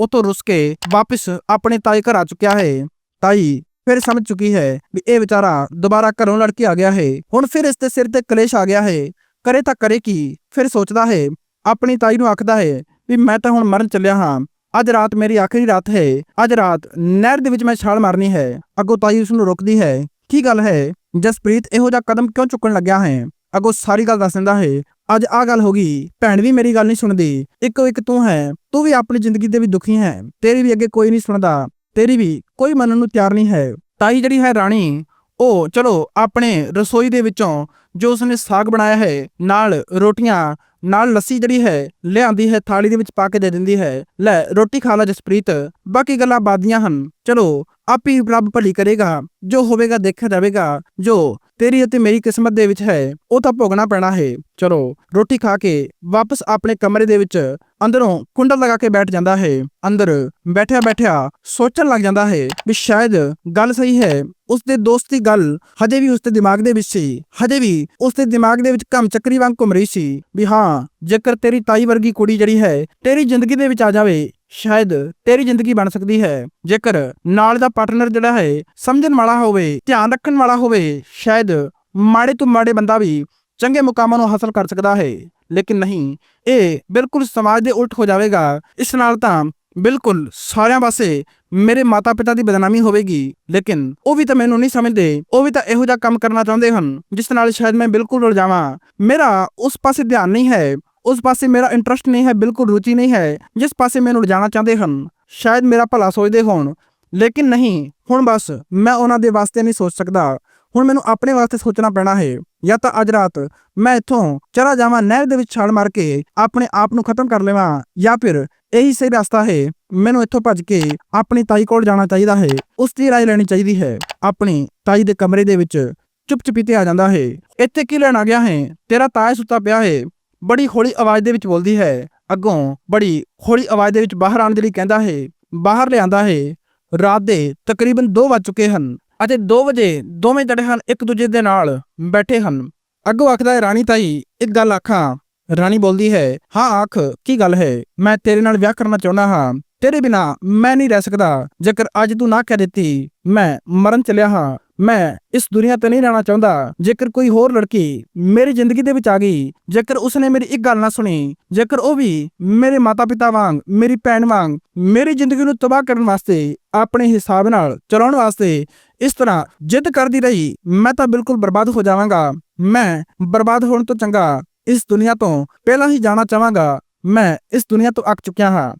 ਉਹ ਤੋਂ ਰੁੱਸ ਕੇ ਵਾਪਸ ਆਪਣੇ ਤਾਈ ਘਰ ਆ ਚੁੱਕਿਆ ਹੈ। ਤਾਈ ਫਿਰ ਸਮਝ ਚੁੱਕੀ ਹੈ ਵੀ ਇਹ ਵਿਚਾਰਾ ਦੁਬਾਰਾ ਘਰੋਂ ਲੜ ਕੇ ਆ ਗਿਆ ਹੈ। ਹੁਣ ਫਿਰ ਇਸ ਦੇ ਸਿਰ ਤੇ ਕਲੇਸ਼ ਆ ਗਿਆ ਹੈ। ਕਰੇ ਤਾਂ ਕਰੇ ਕੀ? ਫਿਰ ਸੋਚਦਾ ਹੈ, ਆਪਣੀ ਤਾਈ ਨੂੰ ਆਖਦਾ ਹੈ ਵੀ ਮੈਂ ਤਾਂ ਹੁਣ ਮਰਨ ਚੱਲਿਆ ਹਾਂ। ਅੱਜ ਰਾਤ ਮੇਰੀ ਆਖਰੀ ਰਾਤ ਹੈ। ਅੱਜ ਰਾਤ ਨਹਿਰ ਦੇ ਵਿੱਚ ਮੈਂ ਛਾਲ ਮਾਰਨੀ ਹੈ। ਅੱਗੋਂ ਤਾਈ ਉਸ ਨੂੰ ਰੋਕਦੀ ਹੈ। ਕੀ ਗੱਲ ਹੈ? ਜਸਪ੍ਰੀਤ ਇਹੋ ਜਿਹਾ ਕਦਮ ਕਿਉਂ ਚੁੱਕਣ ਲੱਗਿਆ ਹੈ? ਅੱਗੋਂ ਸਾਰੀ ਗੱਲ ਦੱਸ ਦਿੰਦਾ ਹੈ, ਅੱਜ ਆ ਗੱਲ ਹੋ ਗਈ। ਭੈਣ ਵੀ ਮੇਰੀ ਗੱਲ ਨਹੀਂ ਸੁਣਦੀ। ਇੱਕੋ ਇੱਕ ਤੂੰ ਹੈ। ਤੂੰ ਵੀ ਆਪਣੀ ਜ਼ਿੰਦਗੀ ਦੇ ਵੀ ਦੁਖੀ ਹੈ। ਤੇਰੀ ਵੀ ਅੱਗੇ ਕੋਈ ਨਹੀਂ ਸੁਣਦਾ। ਤੇਰੀ ਵੀ ਕੋਈ ਮੰਨਣ ਨੂੰ ਤਿਆਰ ਨਹੀਂ ਹੈ। ਤਾਈ ਜਿਹੜੀ ਹੈ ਰਾਣੀ, ਉਹ ਚਲੋ ਆਪਣੇ ਰਸੋਈ ਦੇ ਵਿੱਚੋਂ ਜੋ ਉਸਨੇ ਸਾਗ ਬਣਾਇਆ ਹੈ, ਨਾਲ ਰੋਟੀਆਂ, ਨਾਲ ਲੱਸੀ ਜਿਹੜੀ ਹੈ, ਲਿਆਂਦੀ ਹੈ, ਥਾਲੀ ਦੇ ਵਿੱਚ ਪਾ ਕੇ ਦੇ ਦਿੰਦੀ ਹੈ। ਲੈ, ਰੋਟੀ ਖਾ ਲੈ ਜਸਪ੍ਰੀਤ, ਬਾਕੀ ਗੱਲਾਂ ਬਾਦੀਆਂ ਹਨ। ਚਲੋ, ਆਪ ਹੀ ਰੱਬ ਭਲੀ ਕਰੇਗਾ, ਜੋ ਹੋਵੇਗਾ ਦੇਖਿਆ ਜਾਵੇਗਾ, ਜੋ ਤੇਰੀ ਅਤੇ ਮੇਰੀ ਕਿਸਮਤ ਦੇ ਵਿੱਚ ਹੈ, ਉਹ ਤਾਂ ਭੋਗਣਾ ਪੈਣਾ ਹੈ। ਚਲੋ, ਰੋਟੀ ਖਾ ਕੇ ਵਾਪਸ ਆਪਣੇ ਕਮਰੇ ਦੇ ਵਿੱਚ ਅੰਦਰੋਂ ਕੁੰਡਾ ਲਗਾ ਕੇ ਬੈਠ ਜਾਂਦਾ ਹੈ। ਅੰਦਰ ਬੈਠਿਆ ਬੈਠਿਆ ਸੋਚਣ ਲੱਗ ਜਾਂਦਾ ਹੈ ਵੀ ਸ਼ਾਇਦ ਗੱਲ ਸਹੀ ਹੈ। ਉਸ ਦੇ ਦੋਸਤ ਦੀ ਗੱਲ ਹਜੇ ਵੀ ਉਸ ਦੇ ਦਿਮਾਗ ਦੇ ਵਿੱਚ ਸੀ। ਹਜੇ ਵੀ ਉਸ ਦੇ ਦਿਮਾਗ ਦੇ ਵਿੱਚ ਕੰਮ ਚੱਕਰੀ ਵਾਂਗ ਘੁੰਮ ਰਹੀ ਸੀ ਵੀ ਹਾਂ, ਜੇਕਰ ਤੇਰੀ ਤਾਈ ਵਰਗੀ ਕੁੜੀ ਜਿਹੜੀ ਹੈ, ਤੇਰੀ ਜ਼ਿੰਦਗੀ ਦੇ ਵਿੱਚ ਆ ਜਾਵੇ ਸ਼ਾਇਦ ਤੇਰੀ ਜ਼ਿੰਦਗੀ ਬਣ ਸਕਦੀ ਹੈ। ਜੇਕਰ ਨਾਲ ਦਾ ਪਾਰਟਨਰ ਜਿਹੜਾ ਹੈ ਸਮਝਣ ਵਾਲਾ ਹੋਵੇ, ਧਿਆਨ ਰੱਖਣ ਵਾਲਾ ਹੋਵੇ, ਸ਼ਾਇਦ ਮਾੜੇ ਤੋਂ ਮਾੜੇ ਬੰਦਾ ਵੀ ਚੰਗੇ ਮੁਕਾਮਾਂ ਨੂੰ ਹਾਸਲ ਕਰ ਸਕਦਾ ਹੈ। ਲੇਕਿਨ ਨਹੀਂ, ਇਹ ਬਿਲਕੁਲ ਸਮਾਜ ਦੇ ਉਲਟ ਹੋ ਜਾਵੇਗਾ। ਇਸ ਨਾਲ ਤਾਂ ਬਿਲਕੁਲ ਸਾਰਿਆਂ ਪਾਸੇ ਮੇਰੇ ਮਾਤਾ-ਪਿਤਾ ਦੀ ਬਦਨਾਮੀ ਹੋਵੇਗੀ। ਲੇਕਿਨ ਉਹ ਵੀ ਤਾਂ ਮੈਨੂੰ ਨਹੀਂ ਸਮਝਦੇ। ਉਹ ਵੀ ਤਾਂ ਇਹੋ ਜਿਹਾ ਕੰਮ ਕਰਨਾ ਚਾਹੁੰਦੇ ਹਨ, ਜਿਸ ਨਾਲ ਸ਼ਾਇਦ ਮੈਂ ਬਿਲਕੁਲ ਰੁਲ ਜਾਵਾਂ। ਮੇਰਾ ਉਸ ਪਾਸੇ ਧਿਆਨ ਨਹੀਂ ਹੈ। ਉਸ ਪਾਸੇ ਮੇਰਾ ਇੰਟਰਸਟ ਨਹੀਂ ਹੈ, ਬਿਲਕੁਲ ਰੁਚੀ ਨਹੀਂ ਹੈ, ਜਿਸ ਪਾਸੇ ਮੈਨੂੰ ਲਿਜਾਣਾ ਚਾਹੁੰਦੇ ਹਨ, ਸ਼ਾਇਦ ਮੇਰਾ ਭਲਾ ਸੋਚਦੇ ਹੋਣ। ਲੇਕਿਨ ਨਹੀਂ, ਹੁਣ ਬਸ ਮੈਂ ਉਹਨਾਂ ਦੇ ਵਾਸਤੇ ਨਹੀਂ ਸੋਚ ਸਕਦਾ। ਹੁਣ ਮੈਨੂੰ ਆਪਣੇ ਵਾਸਤੇ ਸੋਚਣਾ ਪੈਣਾ ਹੈ। ਜਾਂ ਤਾਂ ਅੱਜ ਰਾਤ ਮੈਂ ਇੱਥੋਂ ਚਲਾ ਜਾਵਾਂ, ਨਹਿਰ ਦੇ ਵਿੱਚ ਛਾਲ ਮਾਰ ਕੇ ਆਪਣੇ ਆਪ ਨੂੰ ਖਤਮ ਕਰ ਲਵਾਂ, ਜਾਂ ਫਿਰ ਇਹੀ ਸਹੀ ਰਸਤਾ ਹੈ, ਮੈਨੂੰ ਇੱਥੋਂ ਭੱਜ ਕੇ ਆਪਣੀ ਤਾਈ ਕੋਲ ਜਾਣਾ ਚਾਹੀਦਾ ਹੈ। ਉਸ ਦੀ ਰਾਏ ਲੈਣੀ ਚਾਹੀਦੀ ਹੈ। ਆਪਣੀ ਤਾਈ ਦੇ ਕਮਰੇ ਦੇ ਵਿੱਚ ਚੁੱਪ ਚੁਪੀਤੇ ਆ ਜਾਂਦਾ ਹੈ। ਇੱਥੇ ਕੀ ਲੈਣ ਆ ਗਿਆ ਹੈ? ਤੇਰਾ ਤਾਇਆ ਸੁੱਤਾ ਪਿਆ ਹੈ। ਬੜੀ ਹੌਲੀ ਆਵਾਜ਼ ਦੇ ਵਿੱਚ ਬੋਲਦੀ ਹੈ, ਅੱਗੋਂ ਬੜੀ ਹੌਲੀ ਆਵਾਜ਼ ਦੇ ਵਿੱਚ ਬਾਹਰ ਆਉਣ ਦੇ ਲਈ ਕਹਿੰਦਾ ਹੈ, ਬਾਹਰ ਲਿਆਂਦਾ ਹੈ। ਰਾਤ ਦੇ ਤਕਰੀਬਨ 2 ਵੱਜ ਚੁੱਕੇ ਹਨ ਅਤੇ 2 ਵਜੇ ਦੋਵੇਂ ਜੜੇ ਹਨ ਇੱਕ ਦੂਜੇ ਦੇ ਨਾਲ ਬੈਠੇ ਹਨ। ਅੱਗੋਂ ਆਖਦਾ ਹੈ, ਰਾਣੀ ਤਾਈ, ਇੱਕ ਗੱਲ ਆਖਾਂ। ਰਾਣੀ ਬੋਲਦੀ ਹੈ, ਹਾਂ ਆਖ, ਕੀ ਗੱਲ ਹੈ? ਮੈਂ ਤੇਰੇ ਨਾਲ ਵਿਆਹ ਕਰਨਾ ਚਾਹੁੰਦਾ ਹਾਂ। ਤੇਰੇ ਬਿਨਾ ਮੈਂ ਨਹੀਂ ਰਹਿ ਸਕਦਾ। ਜੇਕਰ ਅੱਜ ਤੂੰ ਨਾ ਕਹਿ ਦਿੱਤੀ, ਮੈਂ ਮਰਨ ਚੱਲਿਆ ਹਾਂ। ਮੈਂ ਇਸ ਦੁਨੀਆ ਤੇ ਨਹੀਂ ਰਹਿਣਾ ਚਾਹੁੰਦਾ। ਜੇਕਰ ਕੋਈ ਹੋਰ ਲੜਕੀ ਮੇਰੀ ਜ਼ਿੰਦਗੀ ਦੇ ਵਿੱਚ ਆ ਗਈ, ਜੇਕਰ ਉਸਨੇ ਮੇਰੀ ਇੱਕ ਗੱਲ ਨਾ ਸੁਣੀ, ਜੇਕਰ ਉਹ ਵੀ ਮੇਰੇ ਮਾਤਾ-ਪਿਤਾ ਵਾਂਗ, ਮੇਰੀ ਭੈਣ ਵਾਂਗ, ਮੇਰੀ ਜ਼ਿੰਦਗੀ ਨੂੰ ਤਬਾਹ ਕਰਨ ਵਾਸਤੇ ਆਪਣੇ ਹਿਸਾਬ ਨਾਲ ਚਲਾਉਣ ਵਾਸਤੇ ਇਸ ਤਰ੍ਹਾਂ ਜਿੱਦ ਕਰਦੀ ਰਹੀ, ਮੈਂ ਤਾਂ ਬਿਲਕੁਲ ਬਰਬਾਦ ਹੋ ਜਾਵਾਂਗਾ। ਮੈਂ ਬਰਬਾਦ ਹੋਣ ਤੋਂ ਚੰਗਾ ਇਸ ਦੁਨੀਆ ਤੋਂ ਪਹਿਲਾਂ ਹੀ ਜਾਣਾ ਚਾਹਾਂਗਾ। ਮੈਂ ਇਸ ਦੁਨੀਆ ਤੋਂ ਅੱਕ ਚੁੱਕਿਆ ਹਾਂ।